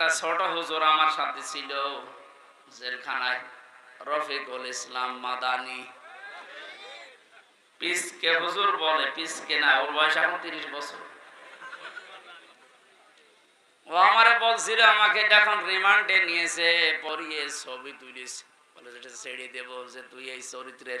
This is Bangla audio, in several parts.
একটা ছোট হুজুর আমার সাথে ছিল, জেলখানায়। রফিকুল ইসলাম মাদানি। পিসকে হুজুর বলে, পিসকে না, ওর বয়স এখন তিরিশ বছর। ও আমারে বলছিল, আমাকে যখন রিমান্ডে নিয়েছে, পরিয়ে ছবি তুলিস বলে যেটা ছেড়ে দেবো যে তুই এই চরিত্রের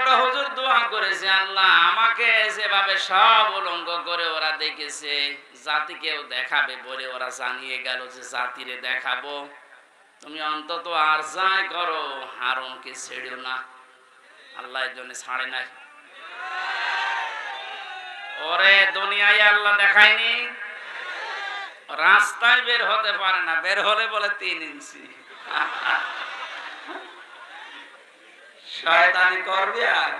ছোট হুজুর দোয়া করেছে, আল্লাহ আমাকে যেভাবে সব উলঙ্গ করে ওরা দেখেছে, জাতিকেও দেখাবে বলে ওরা জানিয়ে গেল যে জাতিরে দেখাবো। তুমি অন্তত আর যাই করো, হারুনকে ছেড়েও না। আল্লাহ জন্য ছাড়ে নাই। ওরে দুনিয়ায় আল্লাহ দেখায়নি। রাস্তায় বের হতে পারে না, বের হলে বলে তিন ইঞ্চি। শয়তানি করবে আর?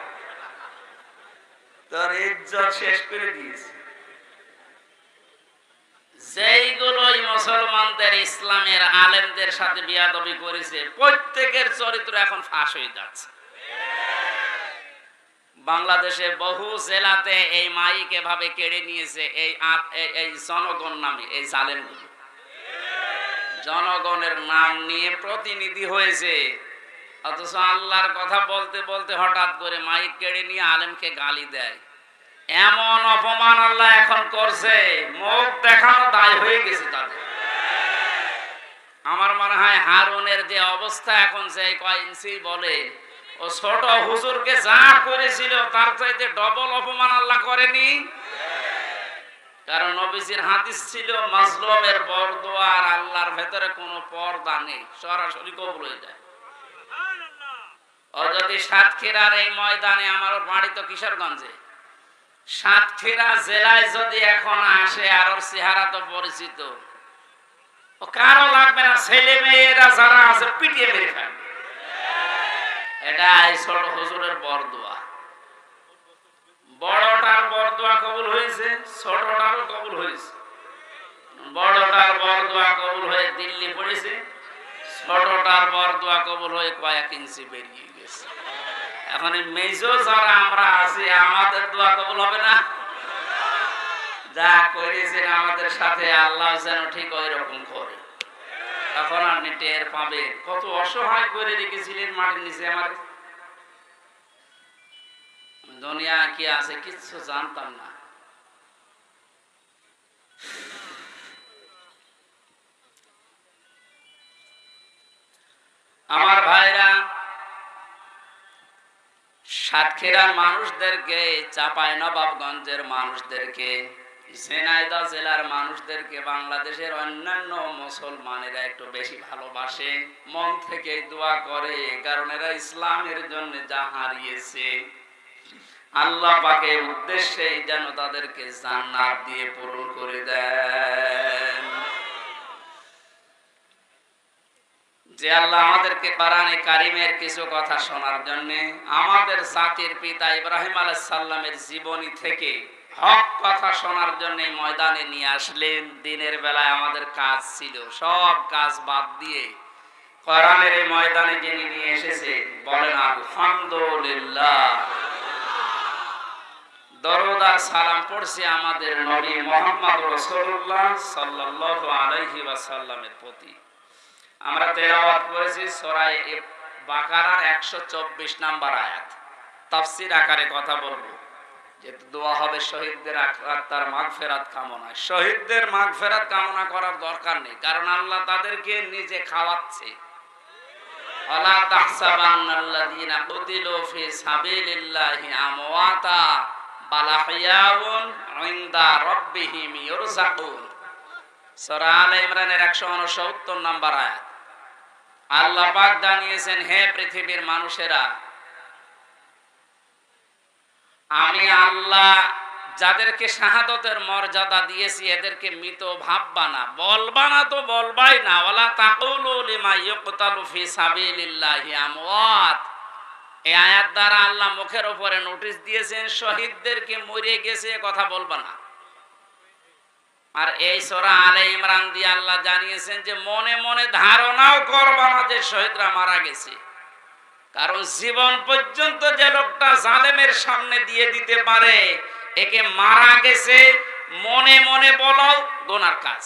তোর ইজ্জত শেষ করে দিয়েছে। বাংলাদেশে বহু জেলাতে এই মাইক এভাবে কেড়ে নিয়েছে এই জনগণ নামে, এই জালেমগুলো। জনগণের নাম নিয়ে প্রতিনিধি হয়েছে। অথচ আল্লাহর কথা বলতে বলতে হঠাৎ করে মাইক কেড়ে নিয়ে আলেমকে গালি দেয়। এমন অপমান আল্লাহ এখন করছে, মুখ দেখানো দায় হয়ে গেছে তাদের। আমার মনে হয় হারুনের যে অবস্থা এখন যে কয় ইঞ্চি বলে, ও ছোট হুজুরকে যা করেছিল তার চাইতে ডবল অপমান আল্লাহ করেনি। কারণ নবীজির হাদিস ছিল, মাজলুমের বরদোয়া আর আল্লাহর ভেতরে কোনো পর্দা নেই, সরাসরি কবুল হয়ে যায়। ও যদি সাতক্ষীরার এই ময়দানে আমার বাড়ি তো কিশোরগঞ্জে। সাতক্ষীরা জেলায় যদি এখন আসে আর ওর চেহারা তো পরিচিত। ও কারও লাগবে না, ছেলে মেয়েরা যারা আছে, পিটিয়ে মেরে ছোট বরদোয়া। বড়টার বরদোয়া কবুল হয়েছে, ছোটটারও কবুল হয়েছে। বড়টার বরদোয়া কবুল হয়ে দিল্লি পড়েছে, ছোটটার বরদোয়া কবুল হয়ে কয়েক ইঞ্চি বেরিয়ে এখন মেজো যারা আমরা আছি, আমাদের দোয়া কবুল হবে না? যা করেছেন আমাদের সাথে, আল্লাহ যেন ঠিক ওই রকম করে। তখন আপনি টের পাবেন। কত অসহায় করে রেখেছিলেন মাটির নিচে আমার দুনিয়া কি আছে কিচ্ছু জানতাম না। আমার ভাইরা সাতক্ষীরার মানুষদেরকে, চাপাই নবাবগঞ্জের মানুষদেরকে, ঝিনাইদহ জেলার মানুষদেরকে, বাংলাদেশের অন্যান্য মুসলমানেরা একটু বেশি ভালোবাসে, মন থেকে দোয়া করে, কারণ এরা ইসলামের জন্য যা হারিয়েছে। আল্লাহ পাকে উদ্দেশ্যে যেন তাদেরকে জান্নাত দিয়ে পূরণ করে দেন। যে আল্লাহ আমাদেরকে কোরআনে কারিমের কিছু কথা শোনার জন্য আমাদের জাতির পিতা ইব্রাহিম আলাইহিস সালামের জীবনী থেকে হক কথা শোনার জন্য ময়দানে নিয়ে আসলেন। দিনের বেলায় আমাদের কাজ ছিল, সব কাজ বাদ দিয়ে কোরআনের এই ময়দানে যিনি নিয়ে এসেছে বলেন আলহামদুলিল্লাহ। দরদার সালাম পড়ছে আমাদের নবী মোহাম্মদ রাসূলুল্লাহ সাল্লাল্লাহু আলাইহি ওয়াসাল্লামের প্রতি। আমরা তেলাওয়াত করেছি সরাই বাকারার একশো চব্বিশ নাম্বার আয়াত। তাফসির আকারে কথা বলব। যেহেতু দোয়া হবে শহীদদের আত্মার মাঘ ফেরাত কামনায়। শহীদদের মাঘ ফেরাত কামনা করার দরকার নেই, কারণ আল্লাহ তাদেরকে নিজে খাওয়াচ্ছে। ওয়ালা তাহসাবান্নাল্লাযীনা কুতিলু ফি সাবিলিল্লাহি আমওয়াতা ইনদা রাব্বিহিম ইরযাকুন সূরা আলে ইমরানের 169 নাম্বার আয়াত। আল্লাহ পাক জানিয়েছেন, হে পৃথিবীর মানুষেরা, আমি আল্লাহ যাদেরকে শাহাদতের মর্যাদা দিয়েছি, এদেরকে মৃত ভাববা না। বলবা না তো বলবাই না। আল্লাহ মুখের উপরে নোটিশ দিয়েছেন, শহীদদেরকে মরে গেছে কথা বলবা না। আর এই সোরা আলে ইমরান দিয়ে আল্লাহ জানিয়েছেন যে মনে মনে ধারণাও করবা না যে শহীদরা মারা গেছে। কারণ জীবন পর্যন্ত যে লোকটা জালেমের সামনে দিয়ে দিতে পারে, একে মারা গেছে, মনে মনে বলো গোনার কাজ।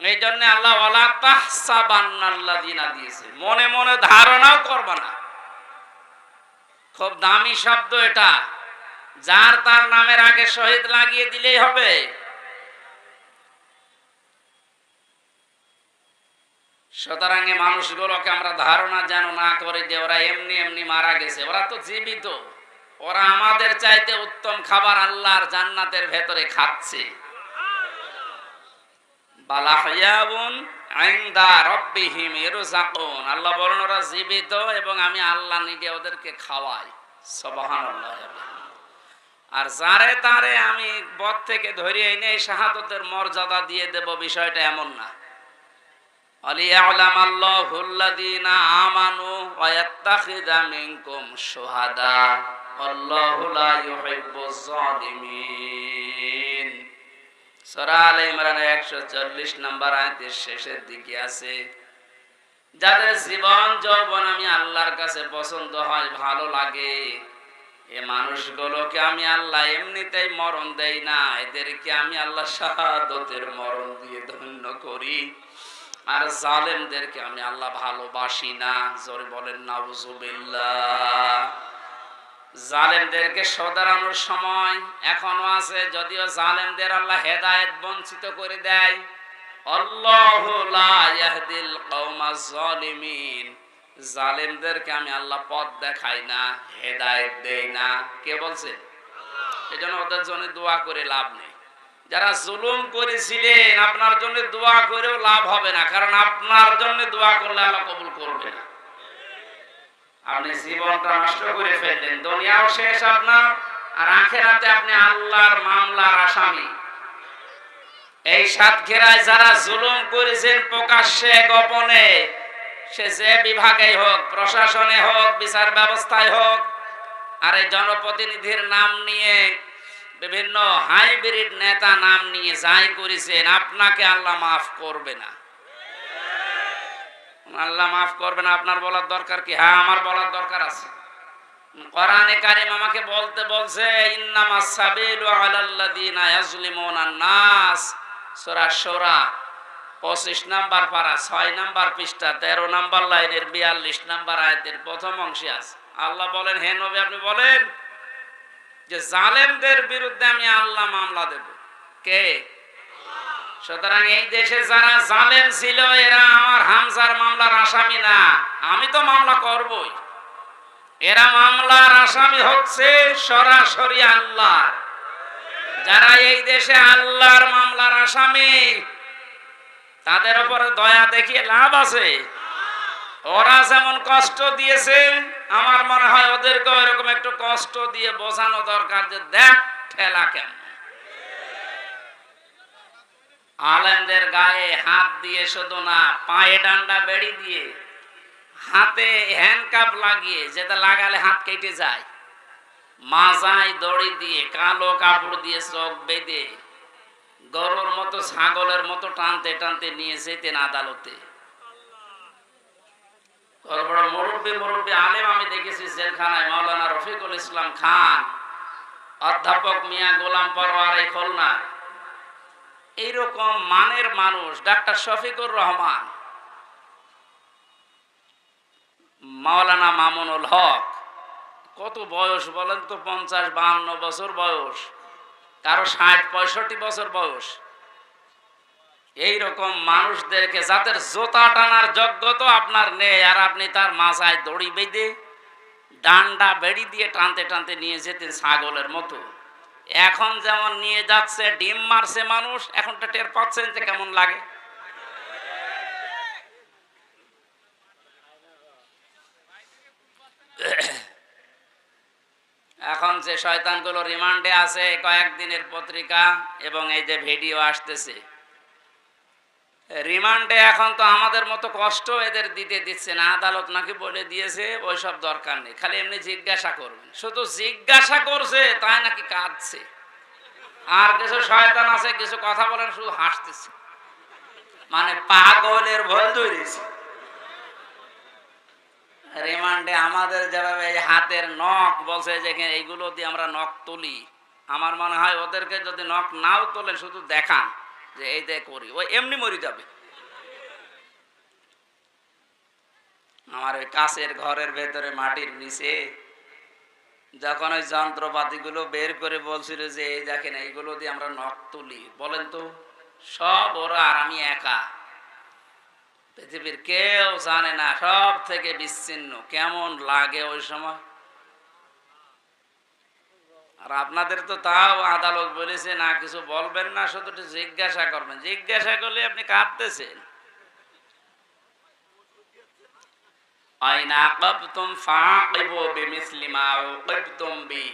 এই জন্য আল্লাহ ওয়ালা তাহসাবান্নাল্লাযিনা দিয়েছে, মনে মনে ধারণাও করবা না। খুব দামি শব্দ এটা, যার তার নামের আগে শহীদ লাগিয়ে দিলেই হবে। সুতরাং মানুষগুলোকে আমরা ধারণা যেন না করে যে ওরা এমনি এমনি মারা গেছে। ওরা তো জীবিত। ওরা আমাদের চাইতে উত্তম খাবার আল্লাহর জান্নাতের ভেতরে খাচ্ছে। এবং আমি আল্লাহ ওদেরকে খাওয়াই। আর আমি থেকে ধরে এনে মর্যাদা দিয়ে দেব বিষয়টা এমন না। وليعلم الله الذين آمنوا ويتخذ منكم شهداء والله لا يحب الظالمين সূরা আলে ইমরানের 140 নম্বর আয়াতের শেষের দিকে আছে যাদের জীবন যৌবন আমি আল্লাহর কাছে পছন্দ হয় ভালো লাগে এ মানুষগুলোকে আমি আল্লাহ এমনিতেই মরণ দেই না এদেরকে আমি আল্লাহ শাহাদতের মরণ দিয়ে ধন্য করি আর জালেমদেরকে আমি আল্লাহ ভালোবাসি না। জোরে বলেন, নাউজুবিল্লাহ। জালেমদেরকে সদারানোর সময় এখনও আছে, যদিও জালেমদের আল্লাহ হেদায়েত বঞ্চিত করে দেয়। জালেমদেরকে আমি আল্লাহ পথ দেখাই না, হেদায়েত দেই না। কে বলছে? এজন্য ওদের জন্য দোয়া করে লাভ নেই। যারা জুলুম করেছিলেন, আপনার জন্য দোয়া করেও লাভ হবে না, কারণ আপনার জন্য দোয়া করলে আল্লাহ কবুল করবে না। আপনি জীবনটা নষ্ট করে ফেললেন, দুনিয়াও শেষ আপনার, আর আখেরাতে আপনি আল্লাহর মামলার আসামি। এই সাতক্ষীরায় যারা জুলুম করেছেন, প্রকাশ্যে, গোপনে, সে যে বিভাগে হোক, প্রশাসনে হোক, বিচার ব্যবস্থায় হোক, আর এই জনপ্রতিনিধির নাম নিয়ে বিভিন্ন হাইব্রিড নেতা নাম নিয়ে যাই করেছেন, আপনাকে আল্লাহ মাফ করবে না। আল্লাহ মাফ করবে না, আপনার বলার দরকার কি? হ্যাঁ আমার বলার দরকার আছে। কোরআনে কারিম আমাকে বলতে বলছে, ইন্নামাস সাবিলু আলাল্লাযিনা ইয়াজলিমুনা নাস। সূরা শূরা 25 নাম্বার পারা 6 নাম্বার পৃষ্ঠা 13 নাম্বার লাইনের 42 নাম্বার আয়াতের প্রথম অংশে আছে। আল্লাহ বলেন, হে নবী, আপনি বলেন যে জালেমদের বিরুদ্ধে আমি আল্লাহ মামলা দেব। কে? সুতরাং এই দেশে যারা জালেম ছিল, এরা আমার হামজার মামলার আসামি না। আমি তো মামলা করবই। এরা মামলার আসামি হচ্ছে সরাসরি আল্লাহ। যারা এই দেশে আল্লাহর মামলার আসামি, তাদের উপরে দয়া দেখিয়ে লাভ আছে। ওরা যেমন কষ্ট দিয়েছে আমার মনে হয় ওদেরকে এরকম একটু কষ্ট দিয়ে বোঝানো দরকার যে দেখ ঠেলা কেন আলেমদের গায়ে হাত দিয়ে শুধু না, পায়ে ডান্ডা বেড়ি দিয়ে, হাতে হ্যান্ডকাপ লাগিয়ে যেটা লাগালে হাত কেটে যায়। মাজায় দড়ি দিয়ে, কালো কাপড় দিয়ে চোখ বেঁধে গরুর মতো, ছাগলের মতো টানতে টানতে নিয়ে যেতেন আদালতে। বড় বড় মুরব্বী মুরব্বী আলেম আমি দেখেছি জেলখানায়, মাওলানা রফিকুল ইসলাম খান, অধ্যাপক মিয়া গোলাম পরোয়ার এই খুলনা এইরকম মানের মানুষ, ডাক্তার শফিকুর রহমান, মাওলানা মামুনুল হক, কত বয়স বলেন তো, পঞ্চাশ, বাহান্ন বছর বয়স, কারও ষাট, পঁয়ষট্টি বছর বয়স। এইরকম মানুষদেরকে যাদের জোতা টানার যোগ্যতা আপনার নেই, আর আপনি তার মাথায় দড়ি বেঁধে ডান্ডা বেড়ি দিয়ে টানতে টানতে নিয়ে যেতেন ছাগলের মতো। এখন যেমন নিয়ে যাচ্ছে, ডিম মারছে মানুষ এখনটা টের পাচ্ছেন যে কেমন লাগে। এখন যে শয়তানগুলো রিমান্ডে আছে, কয়েকদিনের পত্রিকা এবং এই যে ভিডিও আসতেছে। রিমান্ডে এখন তো আমাদের মতো কষ্ট এদের দিতে দিচ্ছে না, আদালত নাকি বলে দিয়েছে ওইসব দরকার নেই, খালি এমনি জিজ্ঞাসা করবেন। শুধু জিজ্ঞাসা করছে, তাই নাকি কাঁদছে। আর কিছু শয়তান আছে, কিছু কথা বলেন, শুধু হাসতেছে। মানে পাগলের ভয় ধরেছে রিমান্ডে আমাদের যেভাবে এই হাতের নখ বলছে যে এইগুলো দিয়ে আমরা নখ তুলি, আমার মনে হয় ওদেরকে যদি নখ নাও তোলে শুধু দেখান। যে এই দিয়ে করি ওই এমনি মরি যাবে। আমার ওই কাছের ঘরের ভেতরে মাটির নিচে যখন ওই যন্ত্রপাতিগুলো বের করে বলছিল যে, এই দেখেন, এইগুলো দিয়ে আমরা নখ তুলি। বলেন তো, সব ওরা আর আমি একা। পৃথিবীর কেউ জানে না, সব থেকে বিচ্ছিন্ন। কেমন লাগে ওই সময়? আর আপনাদের তো তাও আদালত বলেছে, না, কিছু বলবেন না শুধু জিজ্ঞাসা করবেন। জিজ্ঞাসা করলে আপনি কাঁদতেছেন। আইনা আকাবতুম ফাআকিবু বিমিসলি মা উকিবতুম বি।